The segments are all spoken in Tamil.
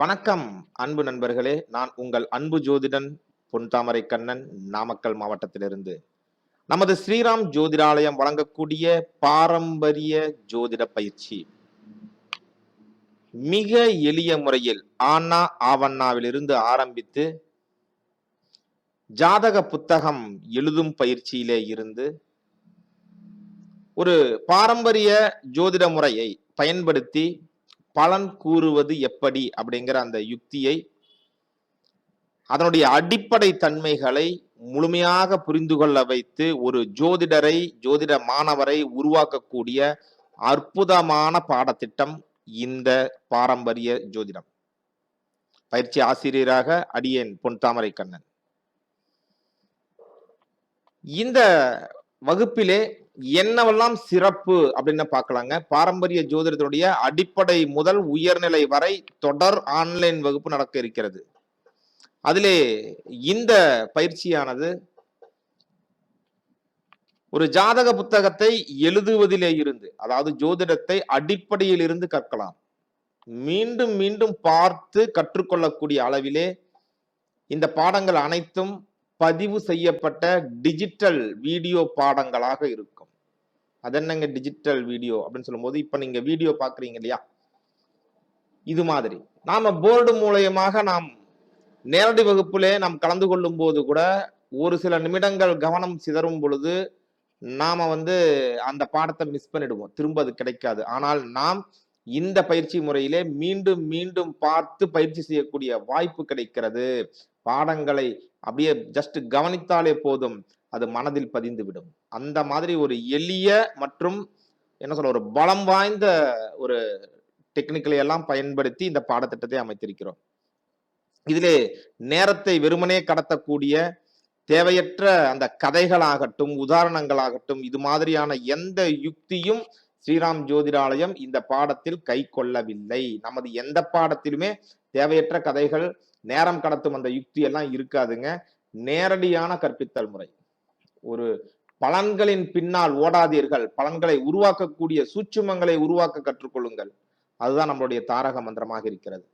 வணக்கம் அன்பு நண்பர்களே. நான் உங்கள் அன்பு ஜோதிடன் பொன்தாமரை கண்ணன் நாமக்கல் மாவட்டத்திலிருந்து. நமது ஸ்ரீராம் ஜோதிடாலயம் வழங்கக்கூடிய பாரம்பரிய ஜோதிட பயிற்சி. மிக எளிய முறையில் ஆனா ஆவண்ணாவிலிருந்து ஆரம்பித்து ஜாதக புத்தகம் எழுதும் பயிற்சியிலே இருந்து ஒரு பாரம்பரிய ஜோதிட முறையை பயன்படுத்தி பலன் கூறுவது எப்படி அப்படிங்கிற அந்த யுக்தியை அதனுடைய அடிப்படை தன்மைகளை முழுமையாக புரிந்து கொள்ள வைத்து ஒரு ஜோதிடரை ஜோதிட மாணவரை உருவாக்கக்கூடிய அற்புதமான பாடத்திட்டம் இந்த பாரம்பரிய ஜோதிடம். பயிற்சி ஆசிரியராக அடியேன் பொன் தாமரை கண்ணன். இந்த வகுப்பிலே என்னவெல்லாம் சிறப்பு அப்படின்னு பார்க்கலாங்க. பாரம்பரிய ஜோதிடத்தினுடைய அடிப்படை முதல் உயர்நிலை வரை தொடர் ஆன்லைன் வகுப்பு நடக்க இருக்கிறது. அதிலே இந்த பயிற்சியானது ஒரு ஜாதக புத்தகத்தை எழுதுவதிலே இருந்து அதாவது ஜோதிடத்தை அடிப்படையில் இருந்து கற்கலாம். மீண்டும் மீண்டும் பார்த்து கற்றுக்கொள்ளக்கூடிய அளவிலே இந்த பாடங்கள் அனைத்தும் பதிவு செய்யப்பட்ட டிஜிட்டல் வீடியோ பாடங்களாக இருக்கும். அது என்னங்க டிஜிட்டல் வீடியோ அப்படின்னு சொல்லும்போது இப்போ நீங்கள் வீடியோ பார்க்குறீங்க இல்லையா? இது மாதிரி. நாம் போர்டு மூலயமாக நாம் நேரடி வகுப்பிலே நாம் கலந்து கொள்ளும் போது கூட ஒரு சில நிமிடங்கள் கவனம் சிதறும் பொழுது நாம் வந்து அந்த பாடத்தை மிஸ் பண்ணிடுவோம். திரும்ப அது கிடைக்காது. ஆனால் நாம் இந்த பயிற்சி முறையிலே மீண்டும் மீண்டும் பார்த்து பயிற்சி செய்யக்கூடிய வாய்ப்பு கிடைக்கிறது. பாடங்களை அப்படியே ஜஸ்ட் கவனித்தாலே போதும் அது மனதில் பதிந்து விடும் அந்த மாதிரி ஒரு எளிய மற்றும் என்ன சொல்ற ஒரு பலம் வாய்ந்த ஒரு டெக்னிக்கலை எல்லாம் பயன்படுத்தி இந்த பாடத்திட்டத்தை அமைத்திருக்கிறோம். இதிலே நேரத்தை வெறுமனே கடத்தக்கூடிய தேவையற்ற அந்த கதைகளாகட்டும் உதாரணங்களாகட்டும் இது மாதிரியான எந்த யுக்தியும் ஸ்ரீராம் ஜோதிடாலயம் இந்த பாடத்தில் கை கொள்ளவில்லை. நமது எந்த பாடத்திலுமே தேவையற்ற கதைகள் நேரம் கடத்தும் அந்த யுக்தி எல்லாம் இருக்காதுங்க. நேரடியான கற்பித்தல் முறை. ஒரு பலன்களின் பின்னால் ஓடாதீர்கள். பலன்களை உருவாக்கக்கூடிய சூட்சுமங்களை உருவாக்க கற்றுக்கொள்ளுங்கள். அதுதான் நம்மளுடைய தாரக மந்திரமாக இருக்கிறது.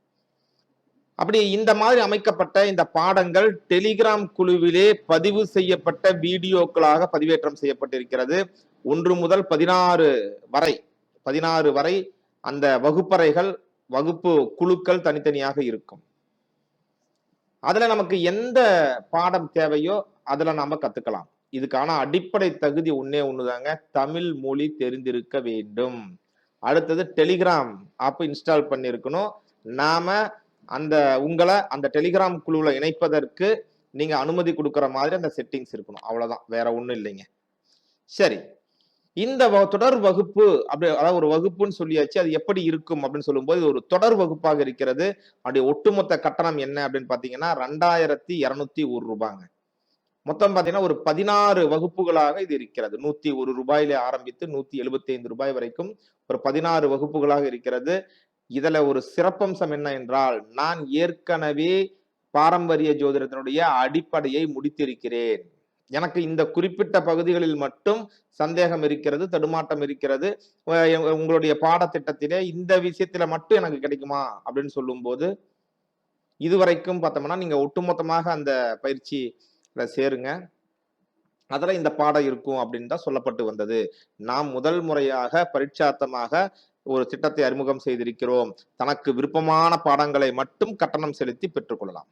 அப்படி இந்த மாதிரி அமைக்கப்பட்ட இந்த பாடங்கள் டெலிகிராம் குழுவிலே பதிவு செய்யப்பட்ட வீடியோக்களாக பதிவேற்றம் செய்யப்பட்டிருக்கிறது. ஒன்று முதல் பதினாறு வரை பதினாறு வரை அந்த வகுப்பறைகள் வகுப்பு குழுக்கள் தனித்தனியாக இருக்கும். அதுல நமக்கு எந்த பாடம் தேவையோ அதுல நாம கத்துக்கலாம். இதுக்கான அடிப்படை தகுதி ஒன்னே ஒண்ணுதாங்க. தமிழ் மொழி தெரிந்திருக்க வேண்டும். அடுத்தது டெலிகிராம் ஆப் இன்ஸ்டால் பண்ணிருக்கணும். நாம அந்த உங்களை அந்த டெலிகிராம் குழுவில் இணைப்பதற்கு நீங்க அனுமதி கொடுக்குற மாதிரி அந்த செட்டிங்ஸ் இருக்கணும். அவ்வளவுதான். வேற ஒன்றும் இல்லைங்க. சரி. இந்த வ- தொடர் வகுப்பு அப்படி அதாவது ஒரு வகுப்புன்னு சொல்லியாச்சு அது எப்படி இருக்கும் அப்படின்னு சொல்லும்போது இது ஒரு தொடர் வகுப்பாக இருக்கிறது. அப்படி ஒட்டுமொத்த கட்டணம் என்ன அப்படின்னு பார்த்தீங்கன்னா ரெண்டாயிரத்தி இரநூத்தி ஒரு ரூபாங்க. மொத்தம் பார்த்தீங்கன்னா ஒரு பதினாறு வகுப்புகளாக இது இருக்கிறது. நூத்தி ஒரு ரூபாயில ஆரம்பித்து நூத்தி எழுபத்தி ஐந்து ரூபாய் வரைக்கும் ஒரு பதினாறு வகுப்புகளாக இருக்கிறது. இதுல ஒரு சிறப்பம்சம் என்ன என்றால் நான் ஏற்கனவே பாரம்பரிய ஜோதிடத்தினுடைய அடிப்படையை முடித்திருக்கிறேன். எனக்கு இந்த குறிப்பிட்ட பகுதிகளில் மட்டும் சந்தேகம் இருக்கிறது தடுமாட்டம் இருக்கிறது. உங்களுடைய பாடத்திட்டத்திலே இந்த விஷயத்துல மட்டும் எனக்கு கிடைக்குமா? அப்படின்னு சொல்லும்போது இதுவரைக்கும் பார்த்தோம்னா நீங்க ஒட்டுமொத்தமாக அந்த பயிற்சியில சேருங்க. அதுல இந்த பாடம் இருக்கும் அப்படின்னு தான் சொல்லப்பட்டு வந்தது. நாம் முதல் முறையாக பரீட்சார்த்தமாக ஒரு திட்டத்தை அறிமுகம் செய்திருக்கிறோம். தனக்கு விருப்பமான பாடங்களை மட்டும் கட்டணம் செலுத்தி பெற்றுக்கொள்ளலாம்.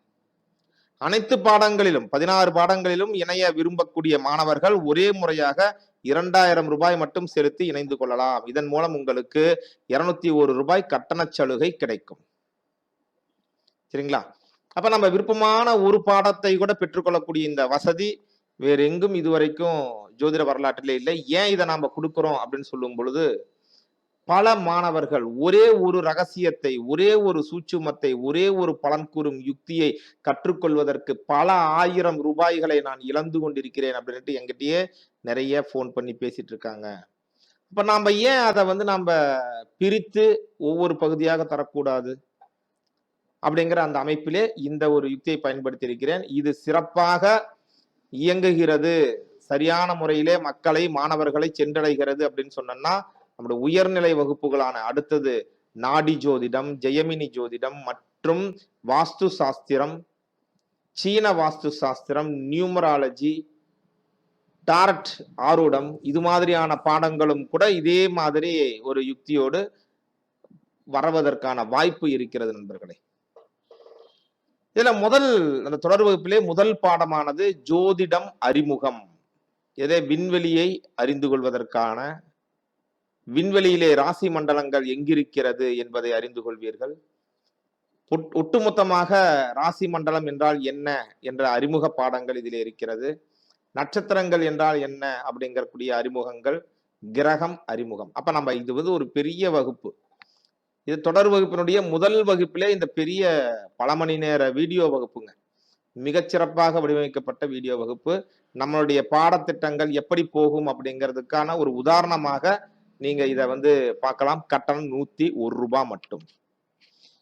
அனைத்து பாடங்களிலும் பதினாறு பாடங்களிலும் இணைய விரும்பக்கூடிய மாணவர்கள் ஒரே முறையாக இரண்டாயிரம் ரூபாய் மட்டும் செலுத்தி இணைந்து கொள்ளலாம். இதன் மூலம் உங்களுக்கு இருநூத்தி ஒரு ரூபாய் கட்டணச் சலுகை கிடைக்கும். சரிங்களா? அப்ப நம்ம விருப்பமான ஒரு பாடத்தை கூட பெற்றுக்கொள்ளக்கூடிய இந்த வசதி வேற எங்கும் இதுவரைக்கும் ஜோதிட வரலாற்றிலே இல்லை. ஏன் இதை நாம கொடுக்கிறோம் அப்படின்னு சொல்லும் பொழுது பல மாணவர்கள் ஒரே ஒரு ரகசியத்தை ஒரே ஒரு சூட்சுமத்தை ஒரே ஒரு பலன் கூறும் யுக்தியை கற்றுக்கொள்வதற்கு பல ஆயிரம் ரூபாய்களை நான் இழந்து கொண்டிருக்கிறேன் அப்படின்ட்டு எங்கிட்டயே நிறைய ஃபோன் பண்ணி பேசிட்டு இருக்காங்க. இப்ப நாம ஏன் அதை வந்து நாம பிரித்து ஒவ்வொரு பகுதியாக தரக்கூடாது? அப்படிங்கிற அந்த அமைப்பிலே இந்த ஒரு யுக்தியை பயன்படுத்தி இருக்கிறேன். இது சிறப்பாக இயங்குகிறது. சரியான முறையிலே மக்களை மாணவர்களை சென்றடைகிறது அப்படின்னு சொன்னோம்னா நம்முடைய உயர்நிலை வகுப்புகளான அடுத்தது நாடி ஜோதிடம் ஜெயமினி ஜோதிடம் மற்றும் வாஸ்து சாஸ்திரம் சீன வாஸ்து சாஸ்திரம் நியூமராலஜி டார்ட் ஆரூடம் இது மாதிரியான பாடங்களும் கூட இதே மாதிரி ஒரு யுக்தியோடு வரவதற்கான வாய்ப்பு இருக்கிறது நண்பர்களே. இதுல முதல் அந்த தொடர் வகுப்பிலே முதல் பாடமானது ஜோதிடம் அறிமுகம். எதை? விண்வெளியை அறிந்து கொள்வதற்கான விண்வெளியிலே ராசி மண்டலங்கள் எங்கிருக்கிறது என்பதை அறிந்து கொள்வீர்கள். ஒட்- ஒட்டுமொத்தமாக ராசி மண்டலம் என்றால் என்ன என்ற அறிமுக பாடங்கள் இதிலே இருக்கிறது. நட்சத்திரங்கள் என்றால் என்ன அப்படிங்கக்கூடிய அறிமுகங்கள் கிரகம் அறிமுகம். அப்ப நம்ம இது வந்து ஒரு பெரிய வகுப்பு. இது தொடர் வகுப்பினுடைய முதல் வகுப்பிலே இந்த பெரிய பல மணி நேர வீடியோ வகுப்புங்க. மிகச்சிறப்பாக வடிவமைக்கப்பட்ட வீடியோ வகுப்பு. நம்மளுடைய பாடத்திட்டங்கள் எப்படி போகும் அப்படிங்கிறதுக்கான ஒரு உதாரணமாக நீங்க இதை வந்து பார்க்கலாம். கட்டணம் நூத்தி ஒரு ரூபாய் மட்டும்.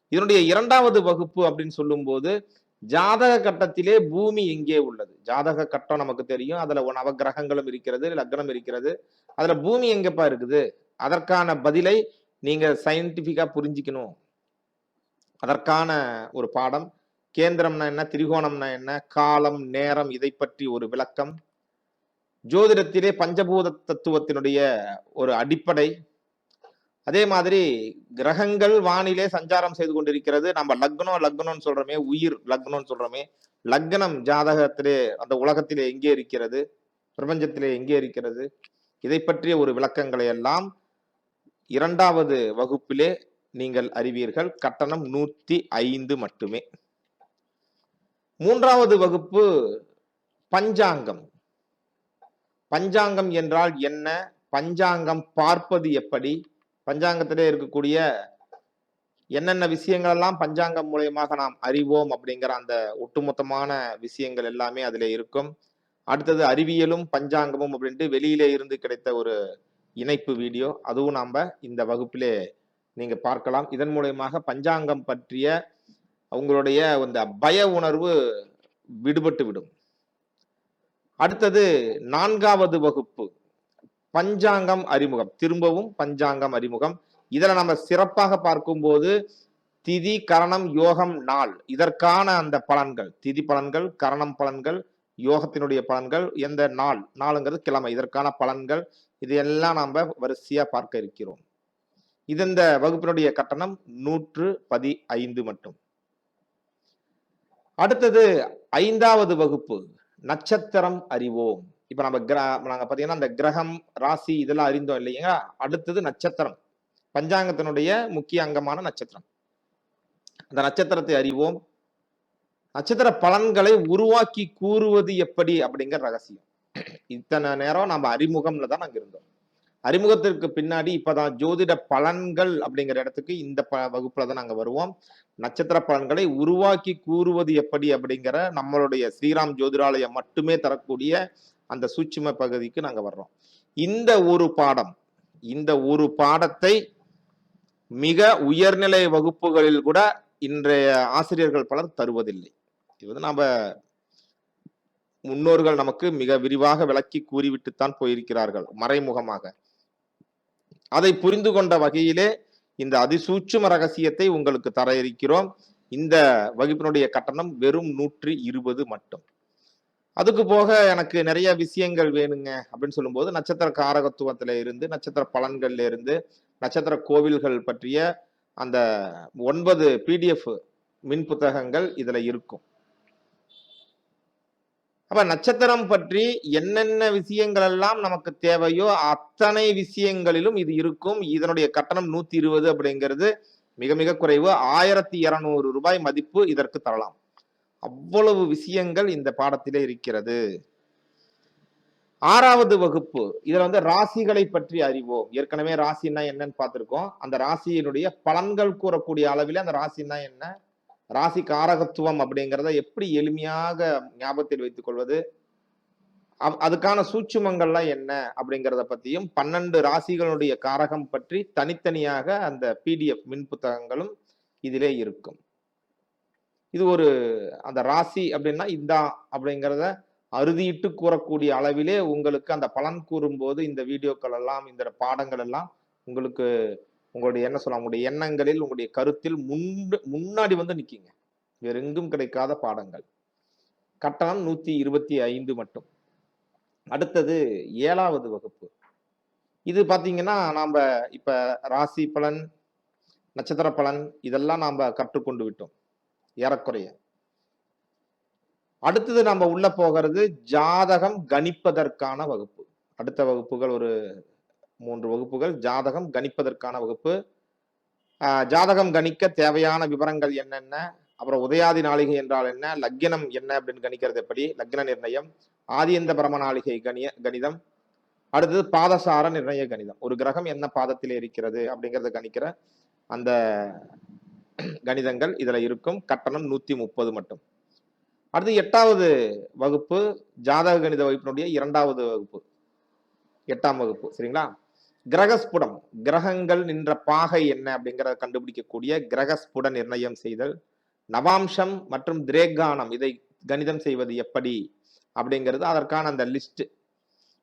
இதனுடைய இரண்டாவது வகுப்பு அப்படின்னு சொல்லும்போது ஜாதக கட்டத்திலே பூமி எங்கே உள்ளது. ஜாதக கட்டம் நமக்கு தெரியும். அதுல நவகிரகங்களும் இருக்கிறது லக்னம் இருக்கிறது. அதுல பூமி எங்கப்பா இருக்குது? அதற்கான பதிலை நீங்க சயின்டிபிக்கா புரிஞ்சுக்கணும். அதற்கான ஒரு பாடம். கேந்திரம்னா என்ன? திரிகோணம்னா என்ன? காலம் நேரம் இதை பற்றி ஒரு விளக்கம். ஜோதிடத்திலே பஞ்சபூத தத்துவத்தினுடைய ஒரு அடிப்படை. அதே மாதிரி கிரகங்கள் வானிலே சஞ்சாரம் செய்து கொண்டிருக்கிறது. நம்ம லக்னம் லக்னம்னு சொல்றோமே உயிர் லக்னம்னு சொல்றோமே லக்னம் ஜாதகத்திலே அந்த உலகத்திலே எங்கே இருக்கிறது? பிரபஞ்சத்திலே எங்கே இருக்கிறது? இதை பற்றிய ஒரு விளக்கங்களை எல்லாம் இரண்டாவது வகுப்பிலே நீங்கள் அறிவீர்கள். கட்டணம் நூத்தி ஐந்து மட்டுமே. மூன்றாவது வகுப்பு பஞ்சாங்கம். பஞ்சாங்கம் என்றால் என்ன? பஞ்சாங்கம் பார்ப்பது எப்படி? பஞ்சாங்கத்திலே இருக்கக்கூடிய என்னென்ன விஷயங்கள் எல்லாம் பஞ்சாங்கம் மூலயமாக நாம் அறிவோம் அப்படிங்கிற அந்த ஒட்டுமொத்தமான விஷயங்கள் எல்லாமே அதுல இருக்கும். அடுத்தது அறிவியலும் பஞ்சாங்கமும் அப்படின்ட்டு வெளியிலே இருந்து கிடைத்த ஒரு இணைப்பு வீடியோ. அதுவும் நாம இந்த வகுப்பிலே நீங்க பார்க்கலாம். இதன் மூலியமாக பஞ்சாங்கம் பற்றிய அவங்களுடைய அந்த பய உணர்வு விடுபட்டு விடும். அடுத்தது நான்காவது வகுப்பு. பஞ்சாங்கம் அறிமுகம். திரும்பவும் பஞ்சாங்கம் அறிமுகம். இதில் நம்ம சிறப்பாக பார்க்கும்போது திதி கரணம் யோகம் நாள். இதற்கான அந்த பலன்கள். திதி பலன்கள் கரணம் பலன்கள் யோகத்தினுடைய பலன்கள் எந்த நாள்? நாளுங்கிறது கிழமை. இதற்கான பலன்கள் இதையெல்லாம் நாம் வரிசையா பார்க்க இருக்கிறோம். இது இந்த வகுப்பினுடைய கட்டணம் நூற்று பதி ஐந்து மட்டும். அடுத்தது ஐந்தாவது வகுப்பு. நட்சத்திரம் அறிவோம். இப்ப நம்ம கிர நாங்க பாத்தீங்கன்னா அந்த கிரகம் ராசி இதெல்லாம் அறிந்தோம் இல்லைங்களா அடுத்தது நட்சத்திரம். பஞ்சாங்கத்தினுடைய முக்கிய அங்கமான நட்சத்திரம். அந்த நட்சத்திரத்தை அறிவோம். நட்சத்திர பலன்களை உருவாக்கி கூறுவது எப்படி அப்படிங்கிற ரகசியம். இத்தனை நேரம் நம்ம அறிமுகம்ல தான் நாங்க இருந்தோம். அறிமுகத்திற்கு பின்னாடி இப்பதான் ஜோதிட பலன்கள் அப்படிங்கிற இடத்துக்கு இந்த ப வகுப்புல தான் நாங்கள் வருவோம். நட்சத்திர பலன்களை உருவாக்கி கூறுவது எப்படி அப்படிங்கிற நம்மளுடைய ஸ்ரீராம் ஜோதிடாலயம் மட்டுமே தரக்கூடிய அந்த சூட்சும பகுதிக்கு நாங்கள் வர்றோம். இந்த ஒரு பாடம் இந்த ஒரு பாடத்தை மிக உயர்நிலை வகுப்புகளில் கூட இன்றைய ஆசிரியர்கள் பலர் தருவதில்லை. இது வந்து நாம் முன்னோர்கள் நமக்கு மிக விரிவாக விளக்கி கூறிவிட்டுத்தான் போயிருக்கிறார்கள் மறைமுகமாக. அதை புரிந்து கொண்ட வகையிலே இந்த அதிசூட்சும ரகசியத்தை உங்களுக்கு தர இருக்கிறோம் இந்த வகுப்பினுடைய கட்டணம் வெறும் நூற்றி இருபது மட்டும். அதுக்கு போக எனக்கு நிறைய விஷயங்கள் வேணுங்க அப்படின்னு சொல்லும்போது நட்சத்திர காரகத்துவத்துல இருந்து நட்சத்திர பலன்கள்ல இருந்து நட்சத்திர கோவில்கள் பற்றிய அந்த ஒன்பது பிடிஎஃப் மின் புத்தகங்கள் இதுல இருக்கும். அப்ப நட்சத்திரம் பற்றி என்னென்ன விஷயங்கள் எல்லாம் நமக்கு தேவையோ அத்தனை விஷயங்களிலும் இது இருக்கும். இதனுடைய கட்டணம் நூத்தி இருபது அப்படிங்கிறது மிக மிக குறைவு. ஆயிரத்தி இருநூறு ரூபாய் மதிப்பு இதற்கு தரலாம். அவ்வளவு விஷயங்கள் இந்த பாடத்திலே இருக்கிறது. ஆறாவது வகுப்பு. இதுல வந்து ராசிகளை பற்றி அறிவோம். ஏற்கனவே ராசின்னா என்னன்னு பார்த்திருக்கோம். அந்த ராசியினுடைய பலன்கள் கூறக்கூடிய அளவிலே அந்த ராசின்னா என்ன? ராசி காரகத்துவம் அப்படிங்கிறத எப்படி எளிமையாக ஞாபகத்தில் வைத்துக் கொள்வது அதுக்கான சூட்சுமங்கள்லாம் என்ன அப்படிங்கிறத பத்தியும் பன்னெண்டு ராசிகளுடைய காரகம் பற்றி தனித்தனியாக அந்த பிடிஎஃப் மின் புத்தகங்களும் இதிலே இருக்கும். இது ஒரு அந்த ராசி அப்படின்னா இந்தா அப்படிங்கிறத அறுதியிட்டு கூறக்கூடிய அளவிலே உங்களுக்கு அந்த பலன் கூறும்போது இந்த வீடியோக்கள் எல்லாம் இந்த பாடங்கள் எல்லாம் உங்களுக்கு உங்களுடைய என்ன சொல்ல உங்களுடைய எண்ணங்களில் உங்களுடைய கருத்தில் முன் முன்னாடி வந்து நிற்கிங்க வேற எங்கும் கிடைக்காத பாடங்கள். கட்டணம் நூற்றி இருபத்தி ஐந்து மட்டும். அடுத்தது ஏழாவது வகுப்பு. இது பார்த்தீங்கன்னா நாம் இப்போ ராசி பலன் நட்சத்திர பலன் இதெல்லாம் நாம் கற்றுக்கொண்டு விட்டோம். ஏறக்குறைய. அடுத்தது நம்ம உள்ள போகிறது ஜாதகம் கணிப்பதற்கான வகுப்பு. அடுத்த வகுப்புகள் ஒரு மூன்று வகுப்புகள். ஜாதகம் கணிப்பதற்கான வகுப்பு. ஜாதகம் கணிக்க தேவையான விவரங்கள் என்னென்ன? அப்புறம் உதயாதி நாளிகை என்றால் என்ன? லக்கினம் என்ன அப்படின்னு கணிக்கிறது எப்படி? லக்ன நிர்ணயம். ஆதியந்த பரம நாளிகை கணிய கணிதம். அடுத்தது பாதசார நிர்ணய கணிதம். ஒரு கிரகம் என்ன பாதத்தில் இருக்கிறது அப்படிங்கிறத கணிக்கிற அந்த கணிதங்கள் இதில் இருக்கும். கட்டணம் நூற்றி முப்பது மட்டும். அடுத்து எட்டாவது வகுப்பு. ஜாதக கணித வகுப்பினுடைய இரண்டாவது வகுப்பு. எட்டாம் வகுப்பு. சரிங்களா? கிரகஸ்புடம் கிரகங்கள் நின்ற பாகை என்ன அப்படிங்கிறத கண்டுபிடிக்கக்கூடிய கிரகஸ்புட நிர்ணயம் செய்தல் நவாம்சம் மற்றும் திரேகானம் இதை கணிதம் செய்வது எப்படி அப்படிங்கிறது அதற்கான அந்த லிஸ்ட்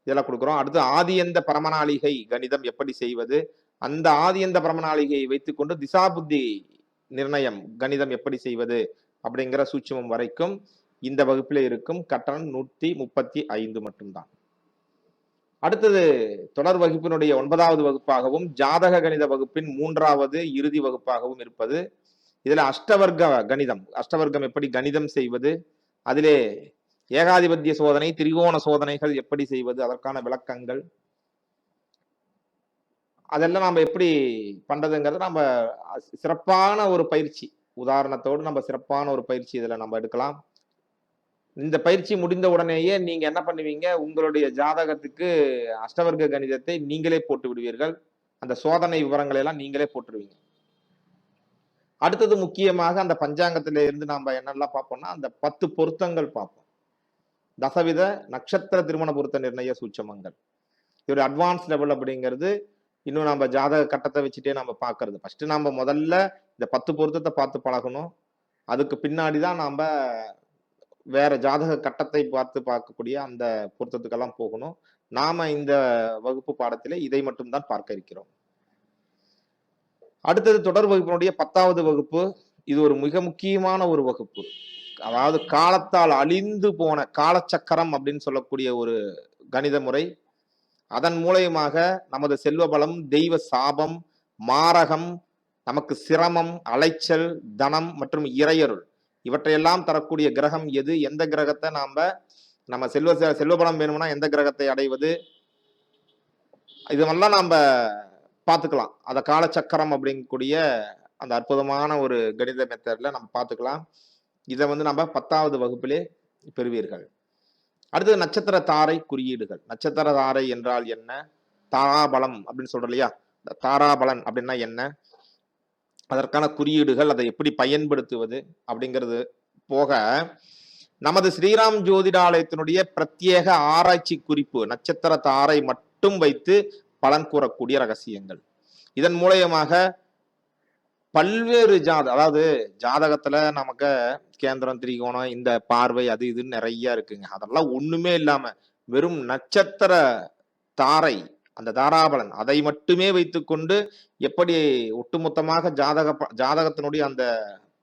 இதெல்லாம் கொடுக்குறோம். அடுத்து ஆதியந்த பரமநாளிகை கணிதம் எப்படி செய்வது அந்த ஆதியந்த பரமநாளிகையை வைத்துக்கொண்டு திசாபுத்தி நிர்ணயம் கணிதம் எப்படி செய்வது அப்படிங்கிற சூட்சமம் வரைக்கும் இந்த வகுப்பில் இருக்கும் கட்டணம் நூற்றி முப்பத்தி ஐந்து மட்டும்தான். அடுத்தது தொடர் வகுப்பினுடைய ஒன்பதாவது வகுப்பாகவும் ஜாதக கணித வகுப்பின் மூன்றாவது இறுதி வகுப்பாகவும் இருப்பது. இதில் அஷ்டவர்க்க கணிதம். அஷ்டவர்க்கம் எப்படி கணிதம் செய்வது? அதிலே ஏகாதிபத்திய சோதனை திரிகோண சோதனைகள் எப்படி செய்வது? அதற்கான விளக்கங்கள். அதெல்லாம் நம்ம எப்படி பண்றதுங்கிறது நம்ம சிறப்பான ஒரு பயிற்சி. உதாரணத்தோடு நம்ம சிறப்பான ஒரு பயிற்சி இதில் நம்ம எடுக்கலாம். இந்த பயிற்சி முடிந்த உடனேயே நீங்க என்ன பண்ணுவீங்க? உங்களுடைய ஜாதகத்துக்கு அஷ்டவர்க்க கணிதத்தை நீங்களே போட்டு விடுவீர்கள். அந்த சோதனை விவரங்களை எல்லாம் நீங்களே போட்டுருவீங்க. அடுத்தது முக்கியமாக அந்த பஞ்சாங்கத்தில இருந்து நாம என்னெல்லாம் பார்ப்போம்னா அந்த பத்து பொருத்தங்கள் பார்ப்போம். தசவித நட்சத்திர திருமண பொருத்த நிர்ணய சூட்சமங்கள். இதோட அட்வான்ஸ் லெவல் அப்படிங்கிறது இன்னும் நம்ம ஜாதக கட்டத்தை வச்சுட்டே நம்ம பார்க்கறது. ஃபர்ஸ்ட் நம்ம முதல்ல இந்த பத்து பொருத்தத்தை பார்த்து பழகணும். அதுக்கு பின்னாடி தான் நாம் வேற ஜாதக கட்டத்தை பார்த்து பார்க்கக்கூடிய அந்த பொருத்தத்துக்கெல்லாம் போகணும். நாம இந்த வகுப்பு பாடத்திலே இதை மட்டும்தான் பார்க்க இருக்கிறோம். அடுத்தது தொடர் வகுப்பினுடைய பத்தாவது வகுப்பு. இது ஒரு மிக முக்கியமான ஒரு வகுப்பு. அதாவது காலத்தால் அழிந்து போன காலச்சக்கரம் அப்படின்னு சொல்லக்கூடிய ஒரு கணித முறை. அதன் மூலயமாக நமது செல்வ பலம் தெய்வ சாபம் மாரகம் நமக்கு சிரமம் அலைச்சல் தனம் மற்றும் இறையருள் இவற்றையெல்லாம் தரக்கூடிய கிரகம் எது? எந்த கிரகத்தை நாம் நம்ம செல்வ செல்வ பலம் வேணும்னா எந்த கிரகத்தை அடைவது? இதுவெல்லாம் நாம பார்த்துக்கலாம். அந்த காலச்சக்கரம் அப்படிங்கக்கூடிய அந்த அற்புதமான ஒரு கணித மெத்தடில் நம்ம பார்த்துக்கலாம். இதை வந்து நம்ம பத்தாவது வகுப்பிலே பெறுவீர்கள். அடுத்தது நட்சத்திர தாரை குறியீடுகள். நட்சத்திர தாரை என்றால் என்ன? தாராபலம் அப்படின்னு சொல்றோம் இல்லையா? தாராபலன் அப்படின்னா என்ன? அதற்கான குறியீடுகள் அதை எப்படி பயன்படுத்துவது அப்படிங்கிறது போக நமது ஸ்ரீராம் ஜோதிடாலயத்தினுடைய பிரத்யேக ஆராய்ச்சி குறிப்பு நட்சத்திர தாரை மட்டும் வைத்து பலன் கூறக்கூடிய ரகசியங்கள். இதன் மூலயமாக பல்வேறு ஜாத அதாவது ஜாதகத்துல நமக்கு கேந்திரம் திரிகோணம் இந்த பார்வை அது இதுன்னு நிறைய இருக்குங்க. அதெல்லாம் ஒண்ணுமே இல்லாம வெறும் நட்சத்திர தாரை அந்த தாராபலன். அதை மட்டுமே வைத்துக்கொண்டு எப்படி ஒட்டுமொத்தமாக ஜாதக ப- ஜாதகத்தினுடைய அந்த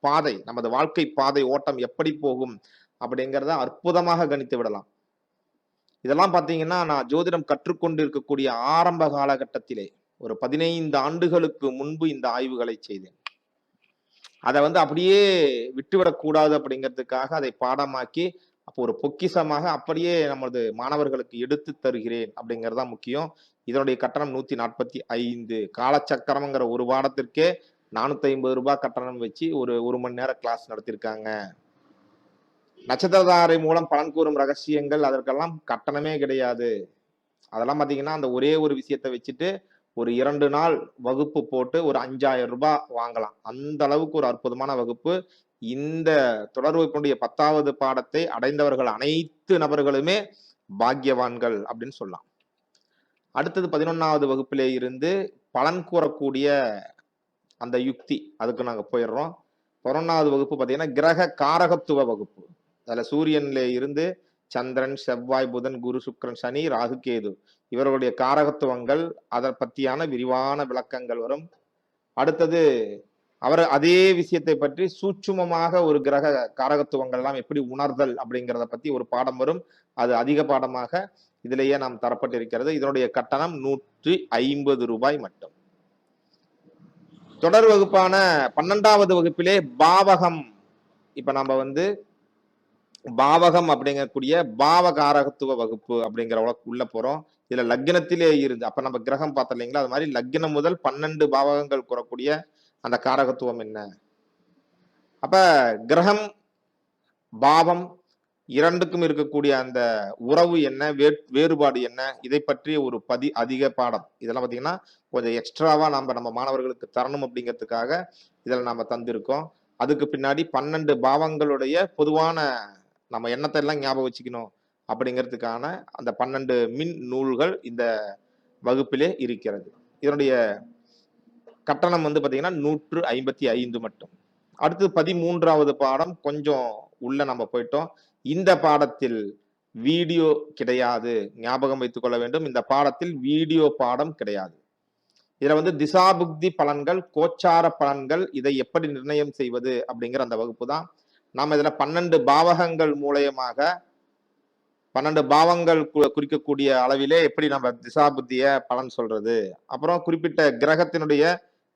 பாதை நமது வாழ்க்கை பாதை ஓட்டம் எப்படி போகும் அப்படிங்கிறத அற்புதமாக கணித்து விடலாம். இதெல்லாம் பார்த்தீங்கன்னா நான் ஜோதிடம் கற்றுக்கொண்டு இருக்கக்கூடிய ஆரம்ப காலகட்டத்திலே ஒரு பதினைந்து ஆண்டுகளுக்கு முன்பு இந்த ஆய்வுகளை செய்தேன். அதை வந்து அப்படியே விட்டுவிடக்கூடாது அப்படிங்கிறதுக்காக அதை பாடமாக்கி அப்போ ஒரு பொக்கிஷமாக அப்படியே நமது மாணவர்களுக்கு எடுத்து தருகிறேன் அப்படிங்கிறது தான் முக்கியம். இதனுடைய கட்டணம் நூத்தி நாற்பத்தி ஐந்து. காலச்சக்கரம்ங்கிற ஒரு பாடத்திற்கே நானூத்தி ஐம்பது ரூபாய் கட்டணம் வச்சு ஒரு ஒரு மணி நேரம் கிளாஸ் நடத்திருக்காங்க. நட்சத்திரதாரை மூலம் பலன் கூறும் ரகசியங்கள் அதற்கெல்லாம் கட்டணமே கிடையாது. அதெல்லாம் பாத்தீங்கன்னா அந்த ஒரே ஒரு விஷயத்தை வச்சுட்டு ஒரு இரண்டு நாள் வகுப்பு போட்டு ஒரு அஞ்சாயிரம் ரூபாய் வாங்கலாம். அந்த அளவுக்கு ஒரு அற்புதமான வகுப்பு. இந்த தொடர்புடைய பத்தாவது பாடத்தை அடைந்தவர்கள் அனைத்து நபர்களுமே பாக்கியவான்கள் அப்படின்னு சொல்லலாம். அடுத்தது பதினொன்னாவது வகுப்பிலே இருந்து பலன் கூறக்கூடிய அந்த யுக்தி அதுக்கு நாங்க போயிடுறோம். பதினொன்னாவது வகுப்பு பார்த்தீங்கன்னா கிரக காரகத்துவ வகுப்பு. அதுல சூரியன்ல இருந்து சந்திரன் செவ்வாய் புதன் குரு சுக்கிரன் சனி ராகு கேது. இவர்களுடைய காரகத்துவங்கள் அதை பத்தியான விரிவான விளக்கங்கள் வரும். அடுத்தது அவர் அதே விஷயத்தை பற்றி சூட்சுமமாக ஒரு கிரக காரகத்துவங்கள் எல்லாம் எப்படி உணர்தல் அப்படிங்கிறத பத்தி ஒரு பாடம் வரும். அது அதிக பாடமாக இதிலேயே நாம் தரப்பட்டிருக்கிறது. இதனுடைய கட்டணம் நூற்றி ஐம்பது ரூபாய் மட்டும். தொடர் வகுப்பான பன்னெண்டாவது வகுப்பிலே பாவகம். இப்ப நம்ம வந்து பாவகம் அப்படிங்கக்கூடிய பாவகாரகத்துவ வகுப்பு அப்படிங்கிற உள்ள- உள்ள போறோம். இதுல லக்னத்திலே இருந்து அப்ப நம்ம கிரகம் பார்த்தோம் இல்லைங்களா? அது மாதிரி லக்னம் முதல் பன்னெண்டு பாவகங்கள் கூறக்கூடிய அந்த காரகத்துவம் என்ன? அப்ப கிரகம் பாவம் இரண்டுக்கும் இருக்கக்கூடிய அந்த உறவு என்ன? வே- வேறுபாடு என்ன? இதை பற்றிய ஒரு பதி அதிக பாடம். இதெல்லாம் பார்த்தீங்கன்னா கொஞ்சம் எக்ஸ்ட்ராவா நம்ம நம்ம மாணவர்களுக்கு தரணும் அப்படிங்கிறதுக்காக இதில் நாம் தந்திருக்கோம். அதுக்கு பின்னாடி பன்னெண்டு பாவங்களுடைய பொதுவான நம்ம எண்ணத்தை எல்லாம் ஞாபகம் வச்சுக்கணும். அப்படிங்கிறதுக்கான அந்த பன்னெண்டு மின் நூல்கள் இந்த வகுப்பிலே இருக்கிறது. இதனுடைய கட்டணம் வந்து பார்த்தீங்கன்னா நூற்று ஐம்பத்தி ஐந்து மட்டும். அடுத்து பதிமூன்றாவது பாடம் கொஞ்சம் உள்ள நம்ம போயிட்டோம். இந்த பாடத்தில் வீடியோ கிடையாது. ஞாபகம் வைத்துக் கொள்ள வேண்டும். இந்த பாடத்தில் வீடியோ பாடம் கிடையாது. இதில் வந்து திசாபுக்தி பலன்கள் கோச்சார பலன்கள் இதை எப்படி நிர்ணயம் செய்வது அப்படிங்கிற அந்த வகுப்பு தான். நாம் இதில் பன்னெண்டு பாவகங்கள் மூலயமாக பன்னெண்டு பாவங்கள் குறிக்கக்கூடிய அளவிலே எப்படி நம்ம திசாபுத்திய பலன் சொல்றது? அப்புறம் குறிப்பிட்ட கிரகத்தினுடைய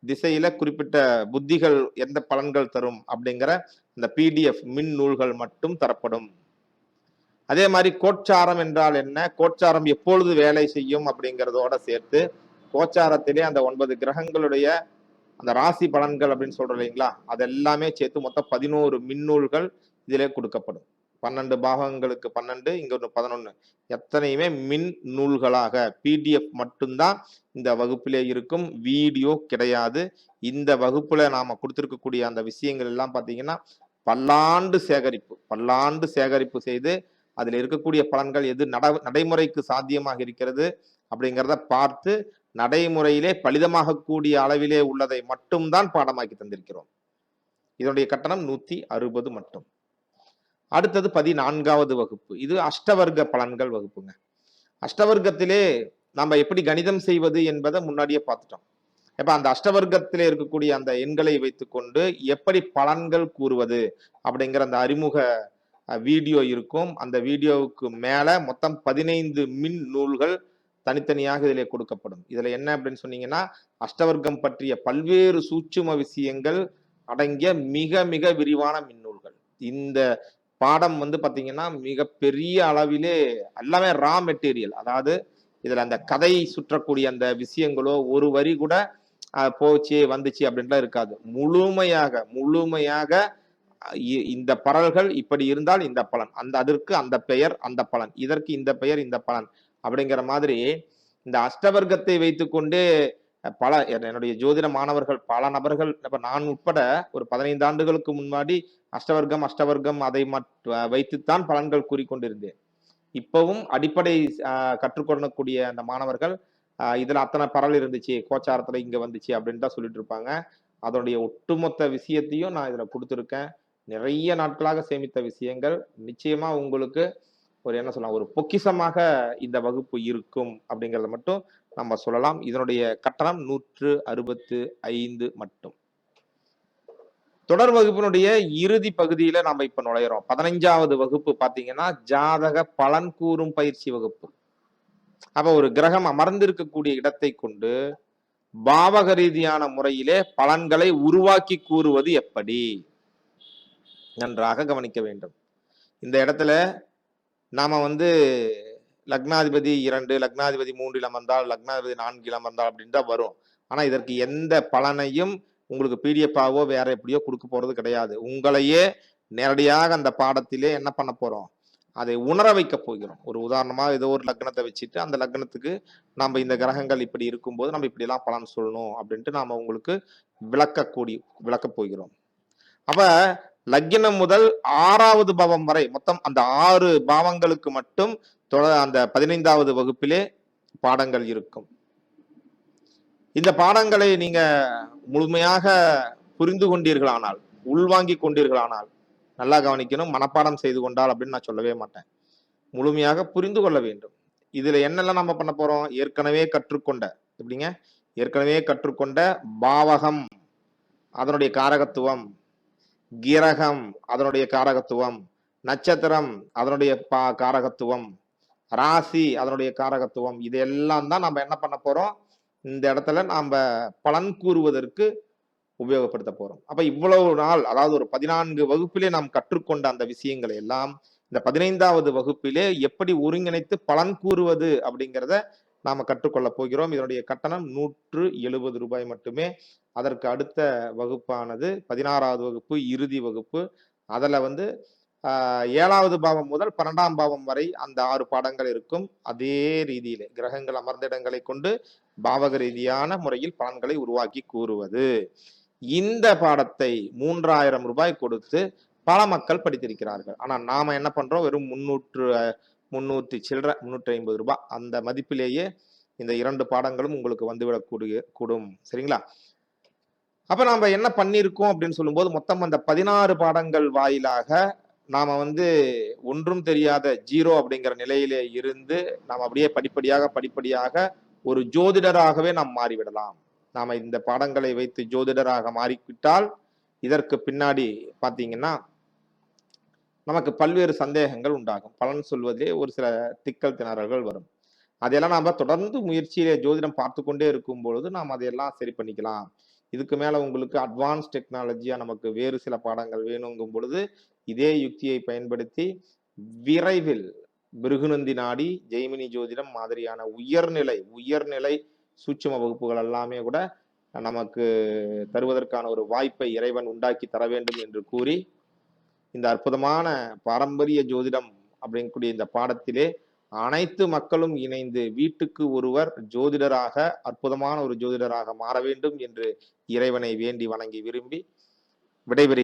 திசையில குறிப்பிட்ட புத்திகள் எந்த பலன்கள் தரும் அப்படிங்கிற இந்த பிடிஎஃப் மின் நூல்கள் மட்டும் தரப்படும். அதே மாதிரி கோச்சாரம் என்றால் என்ன? கோச்சாரம் எப்பொழுது வேலை செய்யும் அப்படிங்கிறதோட சேர்த்து கோச்சாரத்திலே அந்த ஒன்பது கிரகங்களுடைய அந்த ராசி பலன்கள் அப்படின்னு சொல்றோம் இல்லைங்களா? அது எல்லாமே சேர்த்து மொத்தம் பதினோரு மின்னூல்கள் இதிலே கொடுக்கப்படும். பன்னெண்டு பாகங்களுக்கு பன்னெண்டு இங்க ஒன்று பதினொன்று எத்தனையுமே மின் நூல்களாக. பிடிஎஃப் மட்டும்தான் இந்த வகுப்பிலே இருக்கும். வீடியோ கிடையாது. இந்த வகுப்புல நாம கொடுத்துருக்கக்கூடிய அந்த விஷயங்கள் எல்லாம் பார்த்தீங்கன்னா பல்லாண்டு சேகரிப்பு பல்லாண்டு சேகரிப்பு செய்து அதில் இருக்கக்கூடிய பலன்கள் எது நட நடைமுறைக்கு சாத்தியமாக இருக்கிறது அப்படிங்கிறத பார்த்து நடைமுறையிலே பலிதமாகக்கூடிய அளவிலே உள்ளதை மட்டும்தான் பாடமாக்கி தந்திருக்கிறோம். இதனுடைய கட்டணம் நூற்றி அறுபது மட்டும். அடுத்தது பதினான்காவது வகுப்பு. இது அஷ்டவர்க்க பலன்கள் வகுப்புங்க. அஷ்டவர்க்கத்திலே நம்ம எப்படி கணிதம் செய்வது என்பதை முன்னாடியே பார்த்துட்டோம். இப்ப அந்த அஷ்டவர்க்கத்திலே இருக்கக்கூடிய அந்த எண்களை வைத்துக்கொண்டு எப்படி பலன்கள் கூறுவது அப்படிங்கிற அந்த அறிமுக வீடியோ இருக்கும். அந்த வீடியோவுக்கு மேலே மொத்தம் பதினைந்து மின் நூல்கள் தனித்தனியாக இதில் கொடுக்கப்படும். இதில் என்ன அப்படின்னு சொன்னீங்கன்னா அஷ்டவர்க்கம் பற்றிய பல்வேறு சூட்சும விஷயங்கள் அடங்கிய மிக மிக விரிவான மின்னூல்கள் இந்த பாடம் வந்து பார்த்தீங்கன்னா மிகப்பெரிய அளவிலே எல்லாமே ரா மெட்டீரியல் அதாவது இதில் அந்த கதை சுற்றக்கூடிய அந்த விஷயங்களோ ஒரு வரி கூட போச்சு வந்துச்சு அப்படின்லாம் இருக்காது. முழுமையாக முழுமையாக இ- இந்த பரல்கள் இப்படி இருந்தால் இந்த பலன். அந்த அதற்கு அந்த பெயர் அந்த பலன். இதற்கு இந்த பெயர் இந்த பலன். அப்படிங்கிற மாதிரி இந்த அஷ்டவர்க்கத்தை வைத்துக்கொண்டே பல என்னுடைய ஜோதிட மாணவர்கள் பல நபர்கள் இப்போ நான் உட்பட ஒரு பதினைந்து ஆண்டுகளுக்கு முன்னாடி அஷ்டவர்க்கம் அஷ்டவர்க்கம் அதை மட் வைத்துத்தான் பலன்கள் கூறிக்கொண்டிருந்தேன். இப்பவும் அடிப்படை கற்றுக்கொள்ளக்கூடிய அந்த மாணவர்கள் இதில் அத்தனை பரல் இருந்துச்சு கோச்சாரத்தில் இங்கே வந்துச்சு அப்படின்னு தான் சொல்லிட்டு இருப்பாங்க. அதனுடைய ஒட்டுமொத்த விஷயத்தையும் நான் இதில் கொடுத்துருக்கேன். நிறைய நாட்களாக சேமித்த விஷயங்கள். நிச்சயமாக உங்களுக்கு ஒரு என்ன சொல்லலாம் ஒரு பொக்கிஷமாக இந்த வகுப்பு இருக்கும் அப்படிங்கிறத மட்டும் நம்ம சொல்லலாம். இதனுடைய கட்டணம் நூற்று அறுபத்து ஐந்து மட்டும். தொடர் வகுப்பினுடைய இறுதி பகுதியில நம்ம இப்ப நுழையிறோம். பதினைஞ்சாவது வகுப்பு பாத்தீங்கன்னா ஜாதக பலன் கூறும் பயிற்சி வகுப்பு. அப்ப ஒரு கிரகம் அமர்ந்திருக்கக்கூடிய இடத்தை கொண்டு பாவக ரீதியான முறையிலே பலன்களை உருவாக்கி கூறுவது எப்படி? நன்றாக கவனிக்க வேண்டும். இந்த இடத்துல நாம வந்து லக்னாதிபதி இரண்டு லக்னாதிபதி மூன்றில் அமர்ந்தால் லக்னாதிபதி நான்கில் அமர்ந்தால் அப்படின்னு தான் வரும். ஆனா இதற்கு எந்த பலனையும் உங்களுக்கு பிடிஎஃபாவோ வேற எப்படியோ கொடுக்க போறது கிடையாது. உங்களையே நேரடியாக அந்த பாடத்திலே என்ன பண்ண போறோம்? அதை உணர வைக்க போகிறோம். ஒரு உதாரணமா ஏதோ ஒரு லக்னத்தை வச்சுட்டு அந்த லக்னத்துக்கு நம்ம இந்த கிரகங்கள் இப்படி இருக்கும்போது நம்ம இப்படி எல்லாம் பலன் சொல்லணும் அப்படின்ட்டு நாம உங்களுக்கு விளக்கக்கூடிய விளக்க போகிறோம். அப்ப லக்னம் முதல் ஆறாவது பாவம் வரை மொத்தம் அந்த ஆறு பாவங்களுக்கு மட்டும் தொட- அந்த பதினைந்தாவது வகுப்பிலே பாடங்கள் இருக்கும். இந்த பாடங்களை நீங்க முழுமையாக புரிந்து கொண்டீர்களானால் உள்வாங்கி கொண்டீர்களானால் நல்லா கவனிக்கணும் மனப்பாடம் செய்து கொண்டால் அப்படின்னு நான் சொல்லவே மாட்டேன். முழுமையாக புரிந்து கொள்ள வேண்டும். இதுல என்னெல்லாம் நம்ம பண்ண போறோம்? ஏற்கனவே கற்றுக்கொண்ட எப்படிங்க? ஏற்கனவே கற்றுக்கொண்ட பாவகம் அதனுடைய காரகத்துவம் கிரகம் அதனுடைய காரகத்துவம் நட்சத்திரம் அதனுடைய பா காரகத்துவம் ராசி அதனுடைய காரகத்துவம் இது எல்லாம் தான் நம்ம என்ன பண்ண போறோம்? இந்த இடத்துல நாம் பலன் கூறுவதற்கு உபயோகப்படுத்த போகிறோம் அப்போ இவ்வளவு நாள் அதாவது ஒரு பதினான்கு வகுப்பிலே நாம் கற்றுக்கொண்ட அந்த விஷயங்களை எல்லாம் இந்த பதினைந்தாவது வகுப்பிலே எப்படி ஒருங்கிணைத்து பலன் கூறுவது அப்படிங்கிறத நாம் கற்றுக்கொள்ள போகிறோம். இதனுடைய கட்டணம் நூற்று எழுபது ரூபாய் மட்டுமே. அதற்கு அடுத்த வகுப்பானது பதினாறாவது வகுப்பு இறுதி வகுப்பு. அதில் வந்து ஏழாவது பாவம் முதல் பன்னெண்டாம் பாவம் வரை அந்த ஆறு பாடங்கள் இருக்கும். அதே ரீதியிலே கிரகங்கள் அமர்ந்த இடங்களை கொண்டு பாவக ரீதியான முறையில் பலன்களை உருவாக்கி கூறுவது. இந்த பாடத்தை மூன்றாயிரம் ரூபாய் கொடுத்து பல மக்கள் படித்திருக்கிறார்கள். ஆனால் நாம என்ன பண்றோம்? வெறும் முன்னூற்று முன்னூற்றி முன்னூத்தி சில்லற முன்னூற்றி ஐம்பது ரூபாய் அந்த மதிப்பிலேயே இந்த இரண்டு பாடங்களும் உங்களுக்கு வந்துவிடக்கூடிய கூடும். சரிங்களா? அப்ப நாம என்ன பண்ணியிருக்கோம் அப்படின்னு சொல்லும்போது மொத்தம் அந்த பதினாறு பாடங்கள் வாயிலாக நாம வந்து ஒன்றும் தெரியாத ஜீரோ அப்படிங்கிற நிலையிலே இருந்து நாம் அப்படியே படிப்படியாக படிப்படியாக ஒரு ஜோதிடராகவே நாம் மாறிவிடலாம். நாம இந்த பாடங்களை வைத்து ஜோதிடராக மாறிவிட்டால் இதற்கு பின்னாடி பாத்தீங்கன்னா நமக்கு பல்வேறு சந்தேகங்கள் உண்டாகும். பலன் சொல்வதிலே ஒரு சில திக்கல் திணறல்கள் வரும். அதையெல்லாம் நாம தொடர்ந்து முயற்சியிலே ஜோதிடம் பார்த்து கொண்டே இருக்கும் பொழுது நாம் அதையெல்லாம் சரி பண்ணிக்கலாம். இதுக்கு மேலே உங்களுக்கு அட்வான்ஸ் டெக்னாலஜியாக நமக்கு வேறு சில பாடங்கள் வேணுங்கும் பொழுது இதே யுக்தியை பயன்படுத்தி விரைவில் பிருகுநந்தி நாடி ஜெய்மினி ஜோதிடம் மாதிரியான உயர்நிலை உயர்நிலை சூட்சும வகுப்புகள் எல்லாமே கூட நமக்கு தருவதற்கான ஒரு வாய்ப்பை இறைவன் உண்டாக்கி தர வேண்டும் என்று கூறி இந்த அற்புதமான பாரம்பரிய ஜோதிடம் அப்படிங்கக்கூடிய இந்த பாடத்திலே அனைத்து மக்களும் இணைந்து வீட்டுக்கு ஒருவர் ஜோதிடராக அற்புதமான ஒரு ஜோதிடராக மாற வேண்டும் என்று இறைவனை வேண்டி வணங்கி விரும்பி விடைபெறு